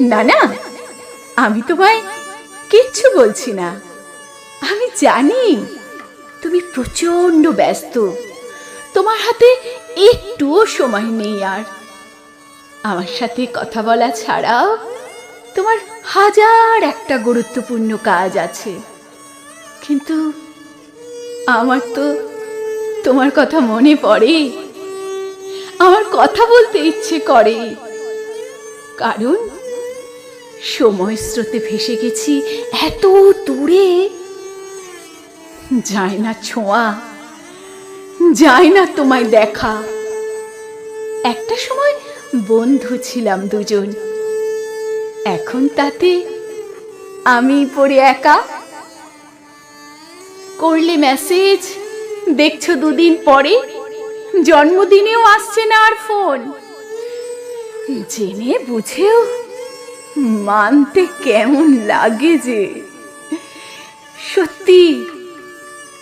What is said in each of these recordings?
না না। আমি তোমায় কিচ্ছু বলছি না। আমি জানি তুমি প্রচণ্ড ব্যস্ত। তোমার হাতে একটুও সময় নেই আর। আমার সাথে কথা বলা ছাড়াও তোমার হাজার একটা গুরুত্বপূর্ণ কাজ আছে। কিন্তু আমার তো তোমার কথা মনে পড়ে। আমার কথা বলতে ইচ্ছে করে। কারণ সময় স্রোতে ভেসে গেছি এত দূরে। যায় না ছোঁয়া যায় না তোমায় দেখা। একটা সময় বন্ধু ছিলাম দুজন। এখন তাতে আমি পড়ে একা। করলে মেসেজ, দেখছ দুদিন পরে, জন্মদিনেও আসছে না আর ফোন। জেনে বুঝেও মানতে কেমন লাগে যে। সত্যি,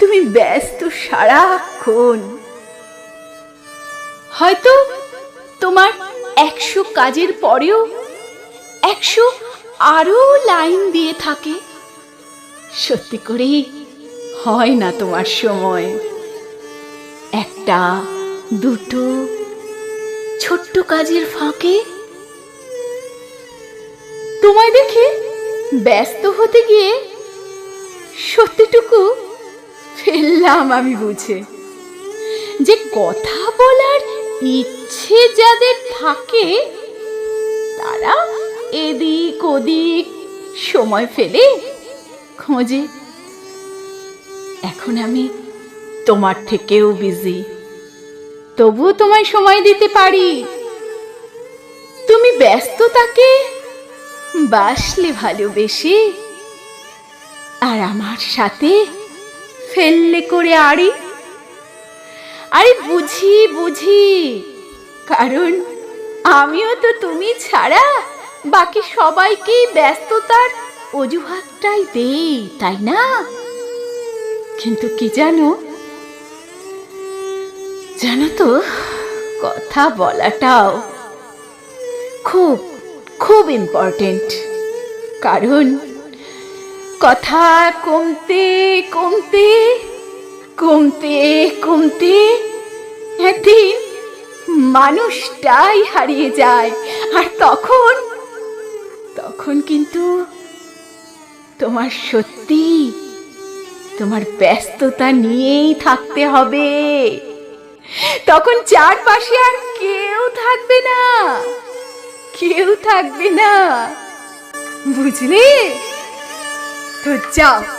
তুমি ব্যস্ত সারাক্ষণ। হয়তো তোমার একশো কাজের পরেও একশো আরও লাইন দিয়ে থাকে। সত্যি করেই হয় না তোমার সময়। একটা, দুটো, ছোট্ট কাজের ফাঁকে তোমায় দেখে ব্যস্ত হতে গিয়ে সত্যিটুকু ফেললাম আমি বুঝে। যে কথা বলার ইচ্ছে যাদের থাকে, তারা এদিক ওদিক সময় ফেলে খোঁজে। এখন আমি তোমার থেকেও বিজি তবুও তোমায় সময় দিতে পারি। তুমি ব্যস্ততাকে বাসলে ভালোবেসে আর আমার সাথে ফেললে করে আড়ি আরে বুঝি বুঝি। কারণ আমিও তো তুমি ছাড়া বাকি সবাইকেই ব্যস্ততার অজুহাতটাই দেই, তাই না? কিন্তু কি জানো? জানো তো, কথা বলাটাও খুব খুব ইম্পর্টেন্ট কারণ কথা কমতে কমতে কমতে কমতে একদিন মানুষটাই হারিয়ে যায়। আর তখন তখন কিন্তু তোমার সত্যি, তোমার ব্যস্ততা নিয়েই থাকতে হবে। তখন চারপাশে আর কেউ থাকবে না, কেউ থাকবে না। বুঝলে? তো যাও।